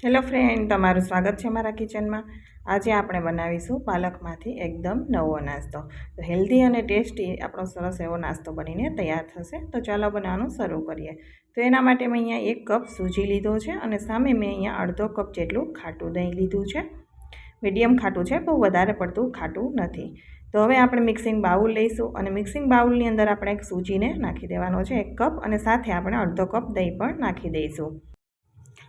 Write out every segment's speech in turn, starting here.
Hello friend તમારું સ્વાગત છે મારા કિચનમાં આજે આપણે બનાવીશું પાલકમાંથી એકદમ નવો નાસ્તો. તો હેલ્ધી અને ટેસ્ટી આપણો સરસ એવો નાસ્તો બનીને તૈયાર થશે. તો ચાલો બનાવવાનું શરૂ કરીએ. તો એના માટે મેં અહીંયા એક કપ સૂજી લીધો છે અને સામે મેં અહીંયા અડધો કપ જેટલું ખાટું દહીં લીધું છે. મીડિયમ ખાટું છે, બહુ વધારે પડતું ખાટું નથી. તો હવે આપણે મિક્સિંગ બાઉલ લઈશું અને મિક્સિંગ બાઉલની અંદર આપણે એક સૂજીને નાખી દેવાનો છે, એક કપ અને સાથે આપણે અડધો કપ દહીં પણ નાખી દઈશું.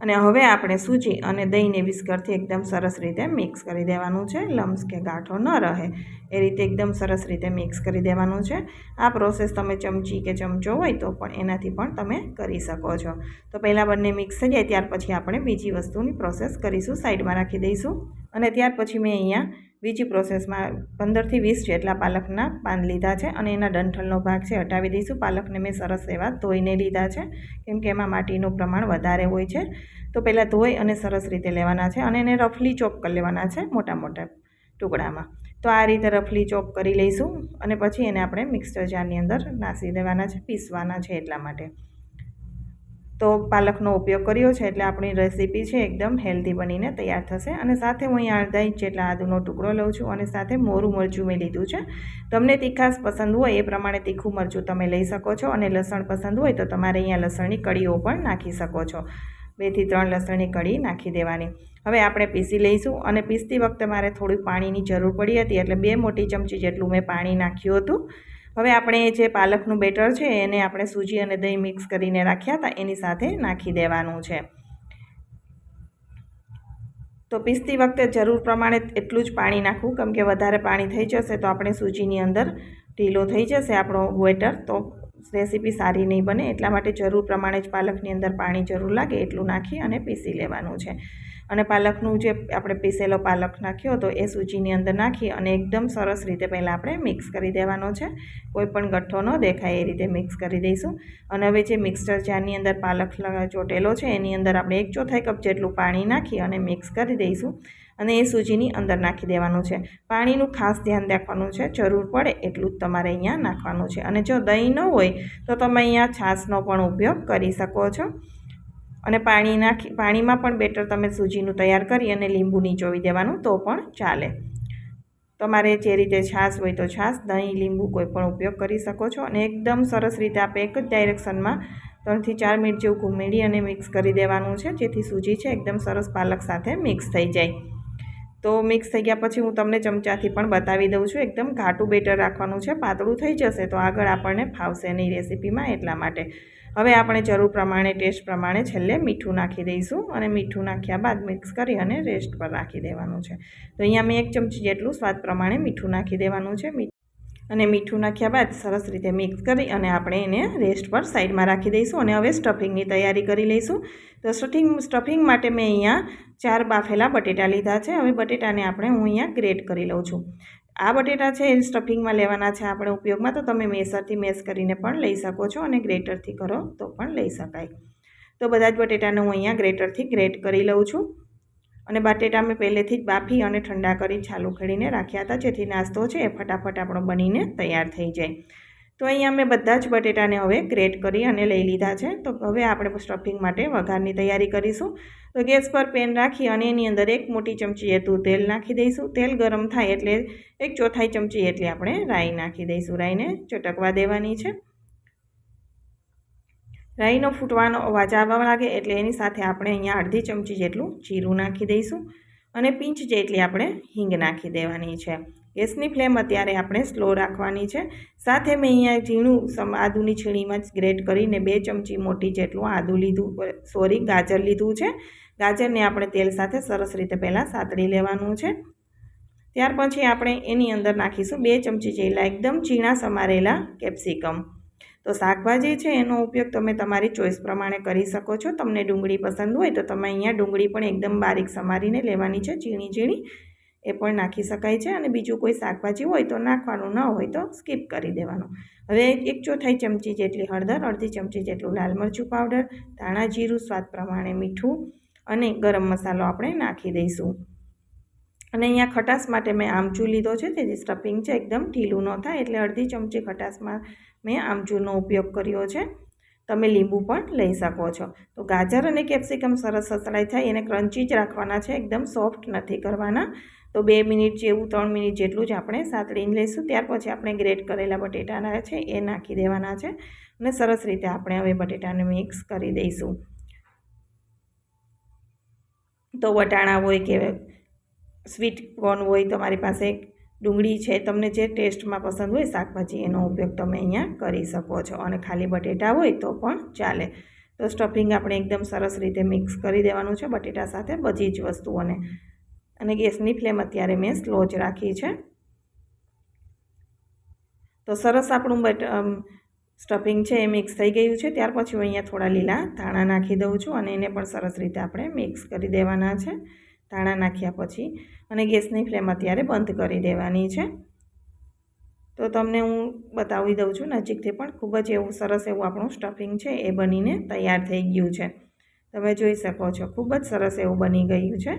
અને હવે આપણે સૂજી અને દહીંને વિસ્કરથી એકદમ સરસ રીતે મિક્સ કરી દેવાનું છે. લમ્સ કે ગાંઠો ન રહે, એ રીતે એકદમ સરસ રીતે મિક્સ કરી દેવાનું છે. આ પ્રોસેસ તમે ચમચી કે ચમચો હોય તો પણ એનાથી પણ તમે કરી શકો છો. તો પહેલાં બંને મિક્સ થઈ જાય, ત્યાર પછી આપણે બીજી વસ્તુની પ્રોસેસ કરીશું, સાઈડમાં રાખી દઈશું. અને ત્યાર પછી મેં અહીંયા બીજી પ્રોસેસમાં પંદરથી વીસ જેટલા પાલકના પાન લીધા છે અને એના ડંઠલનો ભાગ છે, હટાવી દઈશું. પાલકને મેં સરસ એવા ધોઈને લીધા છે, કેમ કે એમાં માટીનું પ્રમાણ વધારે હોય છે. તો પહેલાં ધોઈ અને સરસ રીતે લેવાના છે અને એને રફલી ચોપ કરી લેવાના છે મોટા મોટા ટુકડામાં. તો આ રીતે રફલી ચોપ કરી લઈશું અને પછી એને આપણે મિક્સર જારની અંદર નાસી દેવાના છે, પીસવાના છે એટલા માટે. તો પાલકનો ઉપયોગ કર્યો છે એટલે આપણી રેસીપી છે એકદમ હેલ્ધી બનીને તૈયાર થશે. અને સાથે હું અહીં અડધા ઇંચ જેટલા આદુનો ટુકડો લઉં છું અને સાથે મોરું મરચું મેં લીધું છે. તમને તીખાસ પસંદ હોય એ પ્રમાણે તીખું મરચું તમે લઈ શકો છો અને લસણ પસંદ હોય તો તમારે અહીંયા લસણની કળીઓ પણ નાખી શકો છો. બેથી ત્રણ લસણની કળી નાખી દેવાની. હવે આપણે પીસી લઈશું અને પીસતી વખતે મારે થોડું પાણીની જરૂર પડી હતી એટલે બે મોટી ચમચી જેટલું મેં પાણી નાખ્યું હતું. હવે આપણે જે પાલકનું બેટર છે એને આપણે સૂજી અને દહીં મિક્સ કરીને રાખ્યા હતા, એની સાથે નાખી દેવાનું છે. તો પીસતી વખતે જરૂર પ્રમાણે એટલું જ પાણી નાખવું, કેમ કે વધારે પાણી થઈ જશે તો આપણે સૂજીની અંદર ઢીલો થઈ જશે આપણો વેટર તો રેસીપી સારી નહીં બને. એટલા માટે જરૂર પ્રમાણે જ પાલકની અંદર પાણી જરૂર લાગે એટલું નાખી અને પીસી લેવાનું છે. અને પાલકનું જે આપણે પીસેલો પાલક નાખ્યો હતો એ સૂજીની અંદર નાખી અને એકદમ સરસ રીતે પહેલાં આપણે મિક્સ કરી દેવાનો છે. કોઈ પણ ગઠ્ઠો ન દેખાય એ રીતે મિક્સ કરી દઈશું. અને હવે જે મિક્સર જારની અંદર પાલક ચોટેલો છે એની અંદર આપણે એક ચોથાઈ કપ જેટલું પાણી નાખી અને મિક્સ કરી દઈશું. અને એ સૂજીની અંદર નાખી દેવાનું છે. પાણીનું ખાસ ધ્યાન રાખવાનું છે. જરૂર પડે એટલું જ તમારે અહીંયા નાખવાનું છે. અને જો દહીં ન હોય તો તમે અહીંયા છાશનો પણ ઉપયોગ કરી શકો છો. અને પાણી નાખી, પાણીમાં પણ બેટર તમે સૂજીનું તૈયાર કરી અને લીંબુ નીચોવી દેવાનું, તો પણ ચાલે. તમારે જે રીતે છાશ હોય તો છાશ, દહીં, લીંબુ કોઈ પણ ઉપયોગ કરી શકો છો. અને એકદમ સરસ રીતે આપણે એક જ ડાયરેક્શનમાં ત્રણથી ચાર મિનિટ જેવું ઘૂમેડી અને મિક્સ કરી દેવાનું છે, જેથી સૂજી છે એકદમ સરસ પાલક સાથે મિક્સ થઈ જાય. તો મિક્સ થઈ ગયા પછી હું તમને ચમચાથી પણ બતાવી દઉં છું. એકદમ ઘાટું બેટર રાખવાનું છે, પાતળું થઈ જશે તો આગળ આપણને ફાવશે નહીં રેસીપીમાં એટલા માટે. હવે આપણે જરૂર પ્રમાણે, ટેસ્ટ પ્રમાણે છેલ્લે મીઠું નાખી દઈશું અને મીઠું નાખ્યા બાદ મિક્સ કરી અને રેસ્ટ પર રાખી દેવાનું છે. તો અહીંયા મેં એક ચમચી જેટલું સ્વાદ પ્રમાણે મીઠું નાખી દેવાનું છે. અને મીઠું નાખ્યા બાદ સરસ રીતે મિક્સ કરી અને આપણે એને રેસ્ટ પર સાઈડમાં રાખી દઈશું અને હવે સ્ટફિંગની તૈયારી કરી લઈશું. તો સ્ટફિંગ સ્ટફિંગ માટે મેં અહીંયા ચાર બાફેલા બટેટા લીધા છે. હવે બટેટાને આપણે હું અહીંયા ગ્રેટ કરી લઉં છું. આ બટેટા છે એ સ્ટફિંગમાં લેવાના છે આપણે ઉપયોગમાં, તો તમે મેસરથી મેસ કરીને પણ લઈ શકો છો અને ગ્રેટરથી કરો તો પણ લઈ શકાય. તો બધા જ બટેટાને હું અહીંયા ગ્રેટરથી ગ્રેટ કરી લઉં છું. અને બટેટા મેં પહેલેથી જ બાફી અને ઠંડા કરી છાલું ખડીને રાખ્યા હતા, જેથી નાસ્તો છે એ ફટાફટ આપણો બનીને તૈયાર થઈ જાય. તો અહીંયા મેં બધા જ બટેટાને હવે ગ્રેટ કરી અને લઈ લીધા છે. તો હવે આપણે સ્ટફિંગ માટે વઘારની તૈયારી કરીશું. તો ગેસ પર પેન રાખી અને એની અંદર એક મોટી ચમચી એટલું તેલ નાખી દઈશું. તેલ ગરમ થાય એટલે એક ચોથાઈ ચમચી એટલી આપણે રાઈ નાખી દઈશું. રાઈને ચટકવા દેવાની છે. રાઈનો ફૂટવાનો અવાજ આવવા લાગે એટલે એની સાથે આપણે અહીંયા અડધી ચમચી જેટલું જીરું નાખી દઈશું અને પિંચ જેટલી આપણે હિંગ નાખી દેવાની છે. ગેસની ફ્લેમ અત્યારે આપણે સ્લો રાખવાની છે. સાથે મેં અહીંયા ઝીણું આદુની છીણીમાં જ ગ્રેટ કરીને બે ચમચી મોટી જેટલું આદું લીધું સોરી, ગાજર લીધું છે. ગાજરને આપણે તેલ સાથે સરસ રીતે પહેલાં સાતળી લેવાનું છે. ત્યાર પછી આપણે એની અંદર નાખીશું બે ચમચી જેટલા એકદમ ઝીણા સમારેલા કેપ્સિકમ. તો શાકભાજી છે એનો ઉપયોગ તમે તમારી ચોઈસ પ્રમાણે કરી શકો છો. તમને ડુંગળી પસંદ હોય તો તમે અહીંયા ડુંગળી પણ એકદમ બારીક સમારીને લેવાની છે ઝીણી ઝીણી એ પણ નાખી શકાય છે અને બીજું કોઈ શાકભાજી હોય તો નાખવાનું ન હોય તો સ્કીપ કરી દેવાનું. હવે એક ચોથાઈ ચમચી જેટલી હળદર, અડધી ચમચી જેટલું લાલ મરચું પાવડર ધાણા જીરું, સ્વાદ પ્રમાણે મીઠું અને ગરમ મસાલો આપણે નાખી દઈશું. અને અહીંયા ખટાશ માટે મેં આમચૂર લીધો છે, તેથી સ્ટફિંગ છે, એકદમ ઢીલું ન થાય એટલે અડધી ચમચી ખટાશમાં મેં આમચૂરનો ઉપયોગ કર્યો છે. તમે લીંબુ પણ લઈ શકો છો. તો ગાજર અને કેપ્સિકમ સરસ સસલાઈ થાય, એને ક્રન્ચી જ રાખવાના છે, એકદમ સોફ્ટ નથી કરવાના. તો બે મિનિટ જેવું, ત્રણ મિનિટ જેટલું જ આપણે સાતળીને લઈશું ત્યાર પછી આપણે ગ્રેટ કરેલા બટેટાના છે, એ નાખી દેવાના છે અને સરસ રીતે આપણે હવે બટેટાને મિક્સ કરી દઈશું. તો વટાણા હોય કે સ્વીટ કોર્ન હોય, તમારી પાસે ડુંગળી છે, તમને જે ટેસ્ટમાં પસંદ હોય શાકભાજી એનો ઉપયોગ તમે અહીંયા કરી શકો છો. અને ખાલી બટેટા હોય તો પણ ચાલે. તો સ્ટફિંગ આપણે એકદમ સરસ રીતે મિક્સ કરી દેવાનું છે બટેટા સાથે બધી જ વસ્તુઓને. અને ગેસની ફ્લેમ અત્યારે મેં સ્લો જ રાખી છે. તો સરસ આપણું બટ સ્ટફિંગ છે એ મિક્સ થઈ ગયું છે. ત્યાર પછી હું અહીંયા થોડા લીલા ધાણા નાખી દઉં છું અને એને પણ સરસ રીતે આપણે મિક્સ કરી દેવાના છે. ધાણા નાખ્યા પછી અને ગેસની ફ્લેમ અત્યારે બંધ કરી દેવાની છે. તો તમને હું બતાવી દઉં છું, નજીકથી પણ ખૂબ જ એવું સરસ એવું આપણું સ્ટફિંગ છે એ બનીને તૈયાર થઈ ગયું છે. તમે જોઈ શકો છો, ખૂબ જ સરસ એવું બની ગયું છે.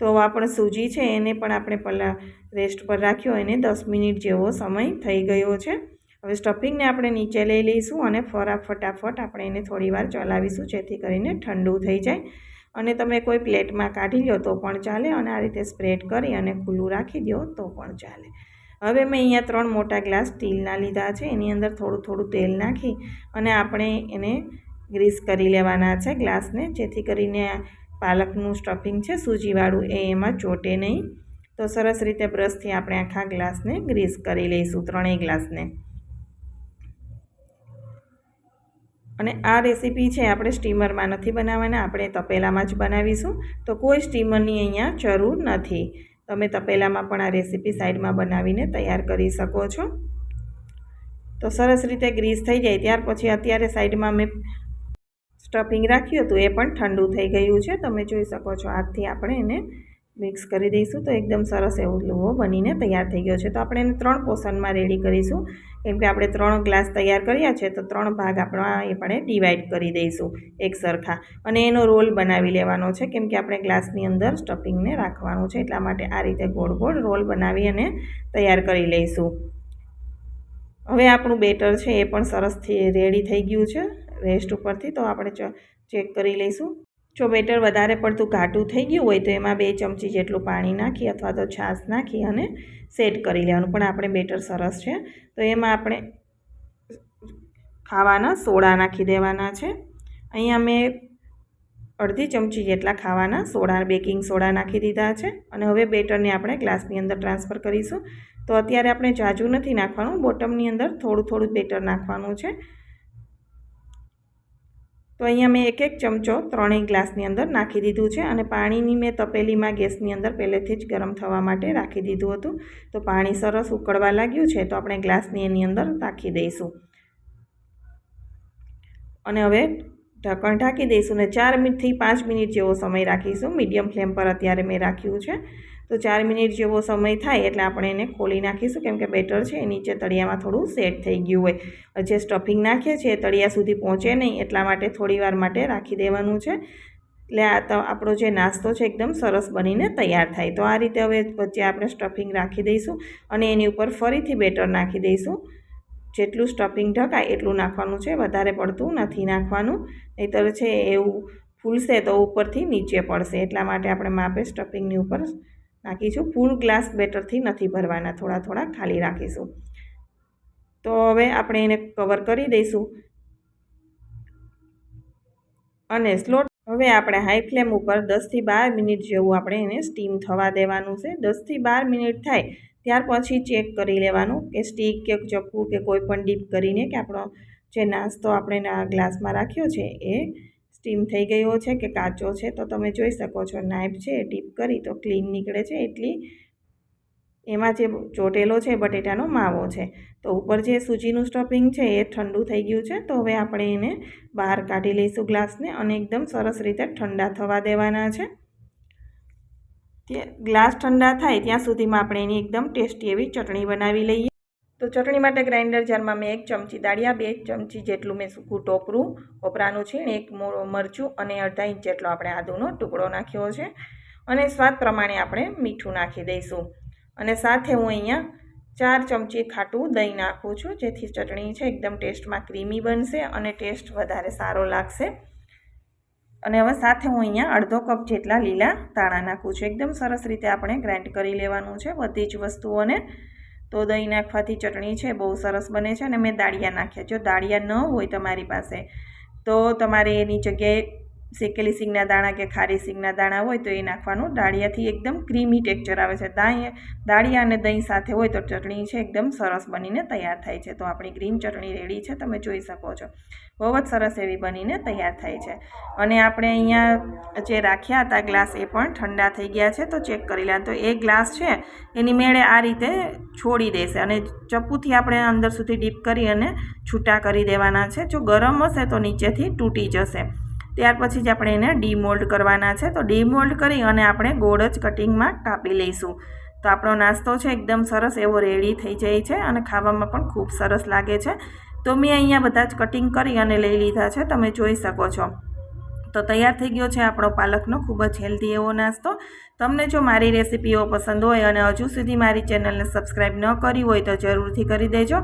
તો આપણે સૂજી છે, એને પણ આપણે પહેલાં રેસ્ટ પર રાખ્યો, એને દસ મિનિટ જેવો સમય થઈ ગયો છે. હવે સ્ટફિંગને આપણે નીચે લઈ લઈશું અને ફરા ફટાફટ આપણે એને થોડીવાર ચલાવીશું, જેથી કરીને ઠંડુ થઈ જાય. અને તમે કોઈ પ્લેટમાં કાઢી લો તો પણ ચાલે અને આ રીતે સ્પ્રેડ કરી અને ખુલ્લું રાખી દો તો પણ ચાલે. હવે મેં અહીંયા ત્રણ મોટા ગ્લાસ સ્ટીલના લીધા છે. એની અંદર થોડું થોડું તેલ નાખી અને આપણે એને ગ્રીસ કરી લેવાના છે ગ્લાસને. જેથી કરીને પાલકનું સ્ટફિંગ છે સૂજીવાળું એ એમાં ચોટે નહીં. તો સરસ રીતે બ્રશથી આપણે આખા ગ્લાસને ગ્રીસ કરી લઈશું ત્રણેય ગ્લાસને. અને આ રેસીપી છે આપણે સ્ટીમરમાં નથી બનાવવાના, આપણે તપેલામાં જ બનાવીશું. તો કોઈ સ્ટીમરની અહીંયા જરૂર નથી. તમે તપેલામાં પણ આ રેસીપી સાઈડમાં બનાવીને તૈયાર કરી શકો છો. તો સરસ રીતે ગ્રીસ થઈ જાય, ત્યાર પછી અત્યારે સાઈડમાં મેં સ્ટફિંગ રાખ્યું હતું, એ પણ ઠંડુ થઈ ગયું છે. તમે જોઈ શકો છો હાથથી આપણે એને મિક્સ કરી દઈશું તો એકદમ સરસ એવો લુવો બનીને તૈયાર થઈ ગયો છે. તો આપણે એને ત્રણ પોર્શનમાં રેડી કરીશું. કેમ કે આપણે ત્રણ ગ્લાસ તૈયાર કર્યા છે તો ત્રણ ભાગ આપણા એ પણ ડિવાઈડ કરી દઈશું એક સરખા. અને એનો રોલ બનાવી લેવાનો છે. કેમ કે આપણે ગ્લાસની અંદર સ્ટફિંગને રાખવાનું છે એટલા માટે આ રીતે ગોળ ગોળ રોલ બનાવી અને તૈયાર કરી લઈશું. હવે આપણું બેટર છે એ પણ સરસથી રેડી થઈ ગયું છે. રેસ્ટ ઉપરથી તો આપણે ચેક કરી લઈશું. જો બેટર વધારે પડતું ઘાટું થઈ ગયું હોય તો એમાં બે ચમચી જેટલું પાણી નાખી અથવા તો છાશ નાખી અને સેટ કરી લેવાનું. પણ આપણે બેટર સરસ છે. તો એમાં આપણે ખાવાના સોડા નાખી દેવાના છે. અહીંયા મેં અડધી ચમચી જેટલા ખાવાના સોડા, બેકિંગ સોડા નાખી દીધા છે. અને હવે બેટરને આપણે ગ્લાસની અંદર ટ્રાન્સફર કરીશું. તો અત્યારે આપણે જાજુ નથી નાખવાનું. બોટમની અંદર થોડું થોડું બેટર નાખવાનું છે. તો અહીંયા મેં એક એક ચમચો ત્રણેય ગ્લાસની અંદર નાખી દીધું છે અને પાણીની મેં તપેલીમાં ગેસની અંદર પહેલેથી જ ગરમ થવા માટે રાખી દીધું હતું. તો પાણી સરસ ઉકળવા લાગ્યું છે તો આપણે ગ્લાસની એની અંદર નાખી દઈશું. અને હવે ઢક્કણ ઢાંકી દઈશું ને ચાર મિનિટથી પાંચ મિનિટ જેવો સમય રાખીશું. મીડિયમ ફ્લેમ પર અત્યારે મેં રાખ્યું છે. તો ચાર મિનિટ જેવો સમય થાય એટલે આપણે એને ખોલી નાખીશું. કેમ કે બેટર છે, એ નીચે તળિયામાં થોડું સેટ થઈ ગયું હોય. જે સ્ટફિંગ નાખીએ છીએ તળિયા સુધી પહોંચે નહીં, એટલા માટે થોડી વાર માટે રાખી દેવાનું છે. એટલે આ તો આપણો જે નાસ્તો છે, એકદમ સરસ બનીને તૈયાર થાય. તો આ રીતે હવે વચ્ચે આપણે સ્ટફિંગ રાખી દઈશું અને એની ઉપર ફરીથી બેટર નાખી દઈશું. જેટલું સ્ટફિંગ ઢકાય એટલું નાખવાનું છે, વધારે પડતું નથી નાખવાનું. નહીંતર છે એવું ફૂલશે તો ઉપરથી નીચે પડશે. એટલા માટે આપણે માપે સ્ટફિંગની ઉપર નાખીશું. ફૂલ ગ્લાસ બેટરથી નથી ભરવાના, થોડા થોડા ખાલી રાખીશું. તો હવે આપણે એને કવર કરી દઈશું. અને સ્લો હવે આપણે હાઈ ફ્લેમ ઉપર દસથી બાર મિનિટ જેવું આપણે એને સ્ટીમ થવા દેવાનું છે. દસથી બાર મિનિટ થાય ત્યાર પછી ચેક કરી લેવાનું કે સ્ટીક કે ચપ્પુ કે કોઈ પણ ડીપ કરીને કે આપણો જે નાસ્તો આપણે ગ્લાસમાં રાખ્યો છે એ સ્ટીમ થઈ ગયો છે કે કાચો છે તો તમે જોઈ શકો છો. નાઇફ છે ડીપ કરી તો ક્લીન નીકળે છે. એટલી એમાં જે ચોટેલો છે બટેટાનો માવો છે. તો ઉપર જે સૂજીનું સ્ટફિંગ છે એ ઠંડુ થઈ ગયું છે, તો હવે આપણે એને બહાર કાઢી લઈશું ગ્લાસને અને એકદમ સરસ રીતે ઠંડા થવા દેવાના છે. ગ્લાસ ઠંડા થાય ત્યાં સુધીમાં આપણે એની એકદમ ટેસ્ટી એવી ચટણી બનાવી લઈએ. તો ચટણી માટે ગ્રાઇન્ડર જારમાં મેં એક ચમચી દાળિયા, બે ચમચી જેટલું મેં સૂકું ટોપરું, કોપરાનું છીણ, એક મરચું અને અડધા ઇંચ જેટલો આપણે આદુનો ટુકડો નાખ્યો છે. અને સ્વાદ પ્રમાણે આપણે મીઠું નાખી દઈશું. અને સાથે હું અહીંયા ચાર ચમચી ખાટું દહીં નાખું છું, જેથી ચટણી છે એકદમ ટેસ્ટમાં ક્રીમી બનશે અને ટેસ્ટ વધારે સારો લાગશે. અને હવે સાથે હું અહીંયા અડધો કપ જેટલા લીલા દાણા નાખું છું. એકદમ સરસ રીતે આપણે ગ્રાઇન્ડ કરી લેવાનું છે બધી જ વસ્તુઓને. તો દહીં નાખવાથી ચટણી છે બહુ સરસ બને છે અને મેં દાળિયા નાખ્યા. જો દાળિયા ન હોય તમારી પાસે, તો તમારે એની જગ્યાએ શેકેલી સિંગના દાણા કે ખારી સિંગના દાણા હોય તો એ નાખવાનું. દાળિયાથી એકદમ ક્રીમી ટેક્ચર આવે છે. દાળી દાળિયા અને દહીં સાથે હોય તો ચટણી છે, એકદમ સરસ બનીને તૈયાર થાય છે. તો આપણી ગ્રીન ચટણી રેડી છે, તમે જોઈ શકો છો. બહુ જ સરસ એવી બનીને તૈયાર થાય છે. અને આપણે અહીંયા જે રાખ્યા હતા ગ્લાસ એ પણ ઠંડા થઈ ગયા છે, તો ચેક કરી લે. તો એ ગ્લાસ છે, એની મેળે આ રીતે છોડી દેશે અને ચપ્પુથી આપણે અંદર સુધી ડીપ કરી અને છૂટા કરી દેવાના છે. જો ગરમ હશે તો નીચેથી તૂટી જશે. ત્યાર પછી જ આપણે એને ડીમોલ્ડ કરવાના છે. તો ડીમોલ્ડ કરી અને આપણે ગોળ જ કટિંગમાં કાપી લઈશું. તો આપણો નાસ્તો છે એકદમ સરસ એવો રેડી થઈ જાય છે અને ખાવામાં પણ ખૂબ સરસ લાગે છે. તો મેં અહીંયા બધા જ કટિંગ કરી અને લઈ લીધા છે. તમે જોઈ શકો છો. તો તૈયાર થઈ ગયો છે આપણો પાલકનો. ખૂબ જ હેલ્ધી એવો નાસ્તો. તમને જો મારી રેસિપીઓ પસંદ હોય અને હજુ સુધી મારી ચેનલને સબસ્ક્રાઈબ ન કરી હોય તો જરૂરથી કરી દેજો.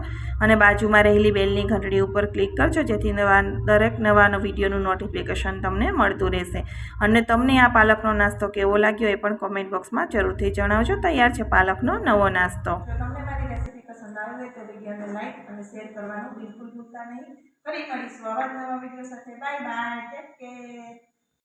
અને બાજુમાં રહેલી બેલની ઘંટડી ઉપર ક્લિક કરજો, જેથી નવા, દરેક નવાનો વિડીયોનું નોટિફિકેશન તમને મળતું રહેશે. અને તમને આ પાલકનો નાસ્તો કેવો લાગ્યો એ પણ કોમેન્ટ બોક્સમાં જરૂરથી જણાવજો. તૈયાર છે પાલકનો નવો નાસ્તો. તો વિડીયોને લાઈક અને શેર કરવાનું બિલકુલ ભૂલતા નહીં. ફરી મળીશું. આવા નવા વીડિયો સાથે બાય બાય ટેક કેર.